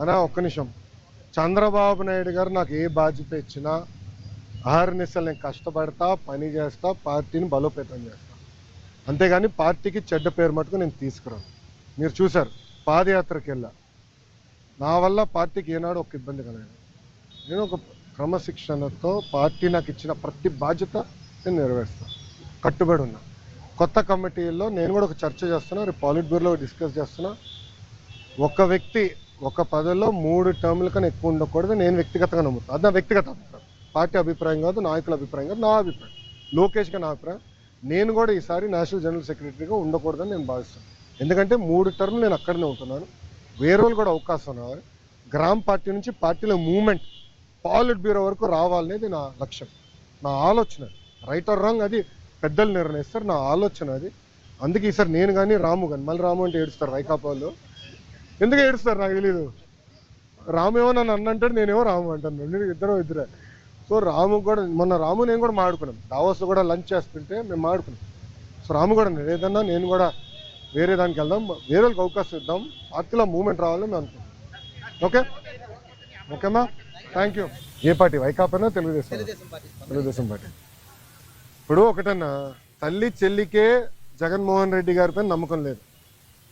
అనా ఒక్క నిమిషం. చంద్రబాబు నాయుడు గారు నాకు ఏ బాధ్యత ఇచ్చినా అహర్నిశలు నేను కష్టపడతా పని చేస్తా పార్టీని బలోపేతం చేస్తా. అంతేగాని పార్టీకి చెడ్డ పేరు మటుకు నేను తీసుకురాను. మీరు చూశారు పాదయాత్రకి వెళ్ళా. నా వల్ల పార్టీకి ఏనాడు ఒక ఇబ్బంది కలగదు నేను ఒక క్రమశిక్షణతో పార్టీ నాకు ఇచ్చిన ప్రతి బాధ్యత నేను నెరవేరుస్తాను కట్టుబడి ఉన్నా. కొత్త కమిటీల్లో నేను కూడా ఒక చర్చ చేస్తున్నా రేపు పాలిట్ బ్యూరోలో డిస్కస్ చేస్తున్నా. ఒక వ్యక్తి ఒక పదవిలో మూడు టర్ముల కన్నా ఎక్కువ ఉండకూడదు. నేను వ్యక్తిగతంగా నమ్ముతాను అది నా వ్యక్తిగత అభిప్రాయం. పార్టీ అభిప్రాయం కాదు నాయకుల అభిప్రాయం కాదు నా అభిప్రాయం. లోకేష్గా నా అభిప్రాయం. నేను కూడా ఈసారి నేషనల్ జనరల్ సెక్రటరీగా ఉండకూడదని నేను భావిస్తాను. ఎందుకంటే మూడు టర్ములు నేను అక్కడనే ఉంటున్నాను. వేరే వాళ్ళు కూడా అవకాశం రావాలి గ్రామ్ పార్టీ నుంచి పార్టీలో మూమెంట్ పాలిట్ బ్యూరో వరకు రావాలనేది నా లక్ష్యం. నా ఆలోచన. రైట్ ఆర్ రాంగ్ అది పెద్దలు నిర్ణయిస్తారు. నా ఆలోచన అది. అందుకే ఈసారి నేను కానీ రాము కానీ మళ్ళీ రాము అంటే ఏడుస్తారు రైకాపాల్లో ఎందుకు ఏడుస్తారు? నాకు తెలీదు. రాము ఏమో నన్ను అన్నంటాడు నేనేమో రాము అంటాను. నేను ఇద్దరు ఇద్దరే సో రాము కూడా మొన్న రాము నేను కూడా మాడుకున్నాం. దావోస్లో కూడా లంచ్ చేస్తుంటే మేము మాడుకున్నాం. సో రాము కూడా అన్నాడు, ఏదన్నా నేను కూడా వేరే దానికి వెళ్దాం వేరే వాళ్ళకి అవకాశం ఇద్దాం. పార్టీలో మూవ్మెంట్ రావాలని మేము అనుకుంటాం ఓకే? ఓకేమా థ్యాంక్ యూ ఏ పార్టీ? వైకాపానా తెలుగుదేశం తెలుగుదేశం పార్టీ. తెలుగుదేశం పార్టీ. ఇప్పుడు ఒకటన్నా తల్లి చెల్లికే జగన్మోహన్ రెడ్డి గారిపై నమ్మకం లేదు.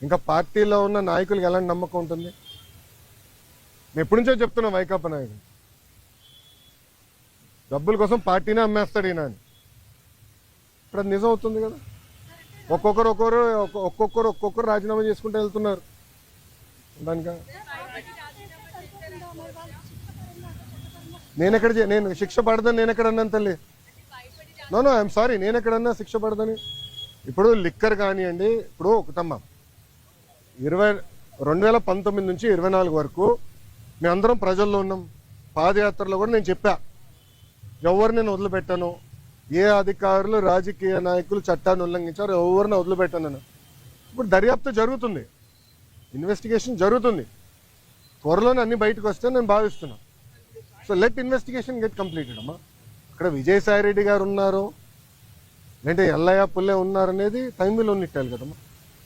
ఇంకా పార్టీలో ఉన్న నాయకులకు ఎలాంటి నమ్మకం ఉంటుంది? నేను ఎప్పటి నుంచో చెప్తున్నా వైకాపా నాయకులు డబ్బుల కోసం పార్టీనే అమ్మేస్తాడు ఈయన అని ఇప్పుడు అది నిజం అవుతుంది కదా? ఒక్కొక్కరు ఒక్కొక్కరు ఒక్కొక్కరు ఒక్కొక్కరు రాజీనామా చేసుకుంటూ వెళ్తున్నారు. దానిక? నేను ఎక్కడ చే- నేను శిక్ష పడదని నేను ఎక్కడ అన్నాను తల్లి? నో నో ఐఎమ్ సారీ నేను ఎక్కడన్నా శిక్ష పడదని? ఇప్పుడు లిక్కర్ కానివ్వండి ఇప్పుడు ఒకటమ్మా ఇరవై రెండు వేల పంతొమ్మిది నుంచి ఇరవై నాలుగు వరకు మేమందరం ప్రజల్లో ఉన్నాం. పాదయాత్రలో కూడా నేను చెప్పా. ఎవరు నేను వదిలిపెట్టాను? ఏ అధికారులు రాజకీయ నాయకులు చట్టాన్ని ఉల్లంఘించారు ఎవరిని వదిలిపెట్టాను ఇప్పుడు దర్యాప్తు జరుగుతుంది. ఇన్వెస్టిగేషన్ జరుగుతుంది. త్వరలోనే అన్ని బయటకు వస్తే నేను భావిస్తున్నా. So let investigation get completed అమ్మా. ఇక్కడ విజయసాయి రెడ్డి గారు ఉన్నారు. లేదంటే ఎల్లయ్య పుల్లె ఉన్నారు అనేది టైంలో ఉన్నట్టాలి కదమ్మా.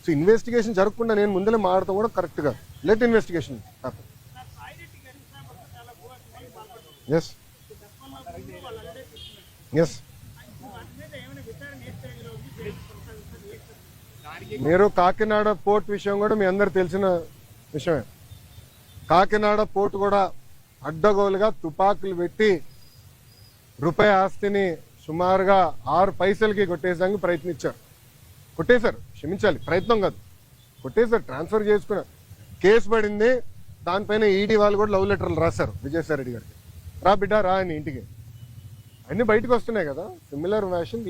సో ఇన్వెస్టిగేషన్ జరగకుండా నేను ముందలే మాడతాం కూడా కరెక్ట్గా లెట్ ఇన్వెస్టిగేషన్ ఎస్ ఎస్ మీరు కాకినాడ పోర్ట్ విషయం కూడా మీ అందరు తెలిసిన విషయమే. కాకినాడ పోర్ట్ కూడా అడ్డగోలుగా తుపాకులు పెట్టి రూపాయి ఆస్తిని సుమారుగా ఆరు పైసలకి కొట్టేసానికి ప్రయత్నించారు. కొట్టేశారు. క్షమించాలి ప్రయత్నం కాదు. కొట్టేశారు ట్రాన్స్ఫర్ చేసుకున్నారు. కేసు పడింది దానిపైన ఈడీ వాళ్ళు కూడా లవ్ లెటర్లు రాశారు విజయసాయి రెడ్డి గారికి. రా బిడ్డ రా అని ఇంటికి. అన్ని బయటకు వస్తున్నాయి కదా. Similar fashion